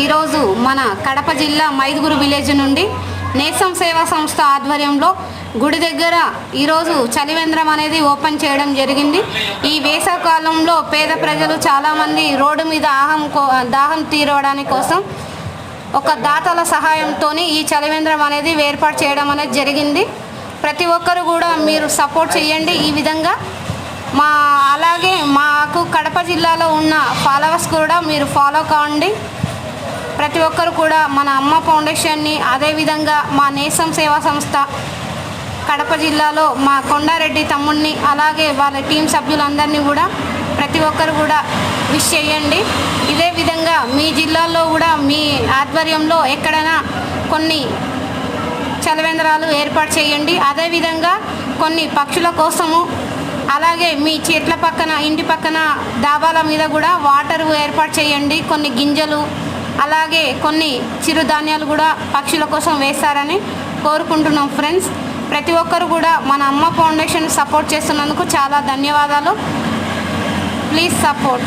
ఈరోజు మన కడప జిల్లా మైదుగురు విలేజ్ నుండి నేసం సేవా సంస్థ ఆధ్వర్యంలో గుడి దగ్గర ఈరోజు చలివేంద్రం అనేది ఓపెన్ చేయడం జరిగింది. ఈ వేసవకాలంలో పేద ప్రజలు చాలామంది రోడ్డు మీద ఆహం కో దాహం తీరవడానికి కోసం ఒక దాతల సహాయంతో ఈ చలివేంద్రం అనేది ఏర్పాటు చేయడం అనేది జరిగింది. ప్రతి ఒక్కరు కూడా మీరు సపోర్ట్ చేయండి. ఈ విధంగా మా అలాగే మాకు కడప జిల్లాలో ఉన్న ఫాలోవర్స్ కూడా మీరు ఫాలో కావండి ప్రతి ఒక్కరు కూడా మన అమ్మ ఫౌండేషన్ని అదేవిధంగా మా నేసం సేవా సంస్థ కడప జిల్లాలో మా కొండారెడ్డి తమ్ముడిని అలాగే వాళ్ళ టీం సభ్యులందరినీ కూడా ప్రతి ఒక్కరు కూడా విష్ చేయండి. ఇదే విధంగా మీ జిల్లాలో కూడా మీ ఆధ్వర్యంలో ఎక్కడైనా కొన్ని చలవేంద్రాలు ఏర్పాటు చేయండి. అదేవిధంగా కొన్ని పక్షుల కోసము అలాగే మీ చెట్ల పక్కన ఇంటి పక్కన డాబాల మీద కూడా వాటర్ ఏర్పాటు చేయండి. కొన్ని గింజలు అలాగే కొన్ని చిరుధాన్యాలు కూడా పక్షుల కోసం వేస్తారని కోరుకుంటున్నాం ఫ్రెండ్స్. ప్రతి ఒక్కరు కూడా మన అమ్మ ఫౌండేషన్ సపోర్ట్ చేస్తున్నందుకు చాలా ధన్యవాదాలు. Please support.